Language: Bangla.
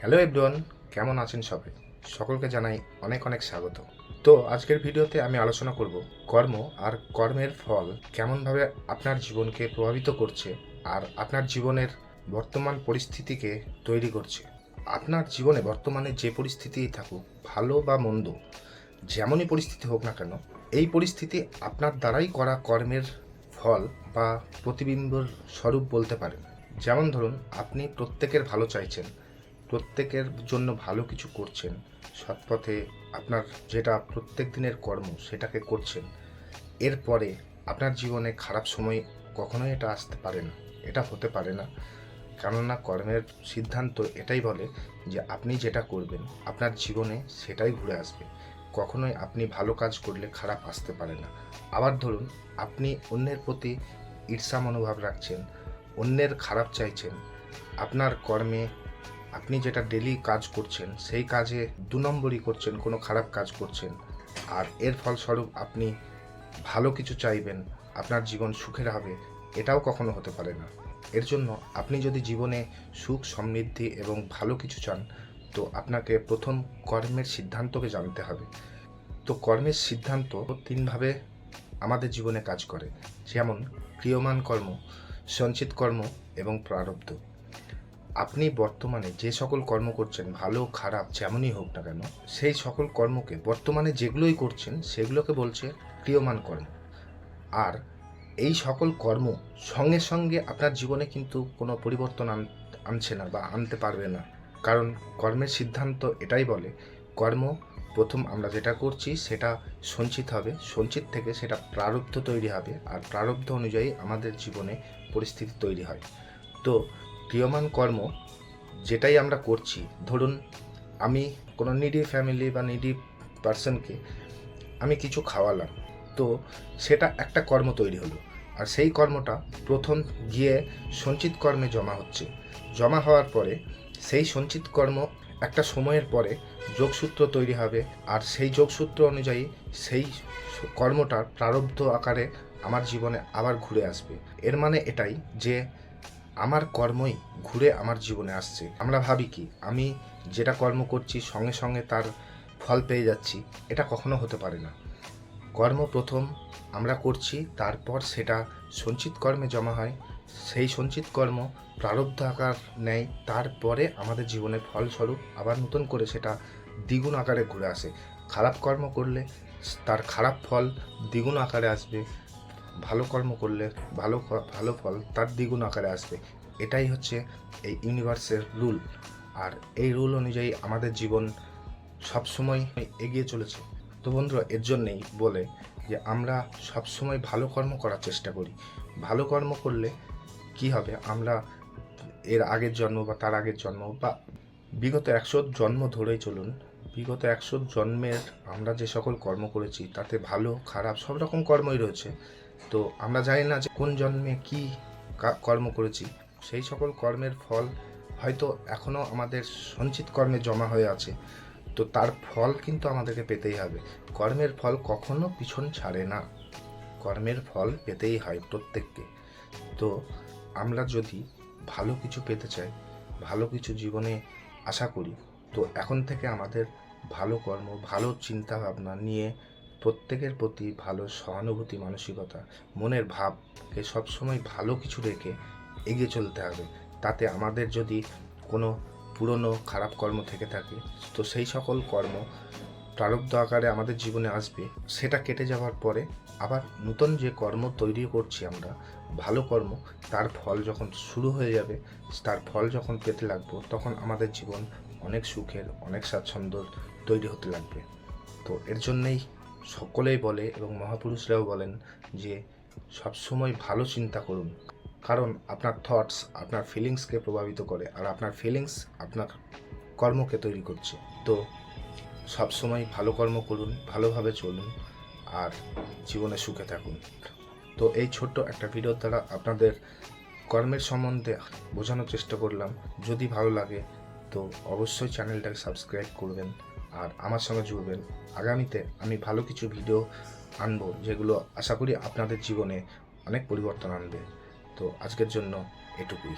হ্যালো এভরিওয়ান কেমন আছেন সবাই? সকলকে জানাই অনেক অনেক স্বাগত। তো আজকের ভিডিওতে আমি আলোচনা করব কর্ম আর কর্মের ফল কেমনভাবে আপনার জীবনকে প্রভাবিত করছে আর আপনার জীবনের বর্তমান পরিস্থিতিকে তৈরি করছে। আপনার জীবনে বর্তমানে যে পরিস্থিতিই থাকুক, ভালো বা মন্দ, যেমনই পরিস্থিতি হোক না কেন, এই পরিস্থিতি আপনার দ্বারাই করা কর্মের ফল বা প্রতিবিম্বর স্বরূপ বলতে পারেন। যেমন ধরুন, আপনি প্রত্যেকের ভালো চাইছেন প্রত্যেকের জন্য ভালো কিছু করছেন, সৎপথে আপনার যেটা প্রত্যেক দিনের কর্ম সেটাকে করছেন। এরপরে আপনার জীবনে খারাপ সময় কখনোই এটা আসতে পারে না, এটা হতে পারে না। কেননা কর্মের সিদ্ধান্ত এটাই বলে যে আপনি যেটা করবেন, আপনার জীবনে সেটাই ঘুরে আসবে। কখনোই আপনি ভালো কাজ করলে খারাপ আসতে পারে না। আবার ধরুন, আপনি অন্যের প্রতি ঈর্ষা মনোভাব রাখছেন, অন্যের খারাপ চাইছেন, আপনার কর্মে আপনি যেটা ডেলি কাজ করছেন, সেই কাজে দু নম্বরই করছেন, কোনো খারাপ কাজ করছেন। আর এর ফলস্বরূপ আপনি ভালো কিছু চাইবেন, আপনার জীবন সুখের হবে, এটাও কখনো হতে পারে না। এর জন্য আপনি যদি জীবনে সুখ, সমৃদ্ধি এবং ভালো কিছু চান, তো আপনাকে প্রথম কর্মের সিদ্ধান্তকে জানতে হবে। তো কর্মের সিদ্ধান্ত তিনভাবে আমাদের জীবনে কাজ করে। যেমন ক্রিয়মান কর্ম, সঞ্চিত কর্ম এবং প্রারব্ধ। আপনি বর্তমানে যে সকল কর্ম করছেন, ভালো, খারাপ, যেমনই হোক না কেন, সেই সকল কর্মকে বর্তমানে যেগুলোই করছেন, সেগুলোকে বলছে ক্রিয়মান কর্ম। আর এই সকল কর্ম সঙ্গে সঙ্গে আপনার জীবনে কিন্তু কোনো পরিবর্তন আন- আনছে না বা আনতে পারবে না। কারণ কর্মের সিদ্ধান্ত এটাই বলে, কর্ম প্রথম আমরা যেটা করছি সেটা সঞ্চিত হবে, সঞ্চিত থেকে সেটা প্রারব্ধ তৈরি হবে, আর প্রারব্ধ অনুযায়ী আমাদের জীবনে পরিস্থিতি তৈরি হয়। তো ক্রিয়মান কর্ম যেটাই আমরা করছি, ধরুন আমি কোনো নিডি ফ্যামিলি বা নিডি পার্সনকে আমি কিছু খাওয়ালাম, তো সেটা একটা কর্ম তৈরি হলো। আর সেই কর্মটা প্রথম গিয়ে সঞ্চিত কর্মে জমা হচ্ছে। জমা হওয়ার পরে সেই সঞ্চিত কর্ম একটা সময়ের পরে যোগসূত্র তৈরি হবে, আর সেই যোগসূত্র অনুযায়ী সেই কর্মটার প্রারব্ধ আকারে আমার জীবনে আবার ঘুরে আসবে। এর মানে এটাই যে আমার কর্মই ঘুরে আমার জীবনে আসছে। আমরা ভাবি কি, আমি যেটা কর্ম করছি সঙ্গে সঙ্গে তার ফল পেয়ে যাচ্ছি, এটা কখনো হতে পারে না। কর্ম প্রথম আমরা করছি, তারপর সেটা সঞ্চিত কর্মে জমা হয়। সেই সঞ্চিত কর্ম প্রারব্ধ আকার নেয়, তারপরে আমাদের জীবনে ফলস্বরূপ আবার নতুন করে সেটা দ্বিগুণ আকারে ঘুরে আসে। খারাপ কর্ম করলে তার খারাপ ফল দ্বিগুণ আকারে আসবে। ভালো কর্ম করলে ভালো ভালো ফল তার দ্বিগুণ আকারে আসবে। এটাই হচ্ছে এই ইউনিভার্সের রুল আর এই রুল অনুযায়ী আমাদের জীবন সবসময় এগিয়ে চলেছে। তো বন্ধুরা, এর জন্যেই বলে যে আমরা সবসময় ভালো কর্ম করার চেষ্টা করি। ভালো কর্ম করলে কি হবে? আমরা এর আগের জন্ম বা তার আগের জন্ম বা বিগত একশো জন্ম ধরেই চলুন, বিগত একশো জন্মের আমরা যে সকল কর্ম করেছি, তাতে ভালো, খারাপ সব রকম কর্মই রয়েছে। তো আমরা জানি না যে কোন জন্মে কি কর্ম করেছি। সেই সকল কর্মের ফল হয়তো এখনও আমাদের সঞ্চিত কর্মে জমা হয়ে আছে। তো তার ফল কিন্তু আমাদেরকে পেতেই হবে। কর্মের ফল কখনো পিছন ছাড়ে না। কর্মের ফল পেতেই হয় প্রত্যেককে। তো আমরা যদি ভালো কিছু পেতে চাই, ভালো কিছু জীবনে আশা করি, তো এখন থেকে আমাদের ভালো কর্ম, ভালো চিন্তা ভাবনা নিয়ে প্রত্যেকের প্রতি ভালো সহানুভূতি, মানসিকতা, মনের ভাবকে সবসময় ভালো কিছু রেখে এগিয়ে চলতে হবে। তাতে আমাদের যদি কোনো পুরনো খারাপ কর্ম থেকে থাকে, তো সেই সকল কর্ম প্রারব্ধ আকারে আমাদের জীবনে আসবে। সেটা কেটে যাওয়ার পরে আবার নতুন যে কর্ম তৈরি করছি আমরা, ভালো কর্ম, তার ফল যখন শুরু হয়ে যাবে, তার ফল যখন পেতে লাগবো, তখন আমাদের জীবন অনেক সুখের, অনেক স্বাচ্ছন্দ্য তৈরি হতে লাগবে। তো এর জন্যেই সকলেই বলে এবং মহাপুরুষরাও বলেন যে সবসময় ভালো চিন্তা করুন। কারণ আপনার থটস আপনার ফিলিংসকে প্রভাবিত করে আর আপনার ফিলিংস আপনার কর্মকে তৈরি করছে। তো সবসময় ভালো কর্ম করুন, ভালোভাবে চলুন আর জীবনে সুখে থাকুন। তো এই ছোট্ট একটা ভিডিওর দ্বারা আপনাদের কর্মের সম্বন্ধে বোঝানোর চেষ্টা করলাম। যদি ভালো লাগে, তো অবশ্যই চ্যানেলটাকে সাবস্ক্রাইব করবেন। আর আমার সঙ্গে জুড়বেন। আগামীতে আমি ভালো কিছু ভিডিও আনব, যেগুলো আশা করি আপনাদের জীবনে অনেক পরিবর্তন আনবে। তো আজকের জন্য এটুকুই।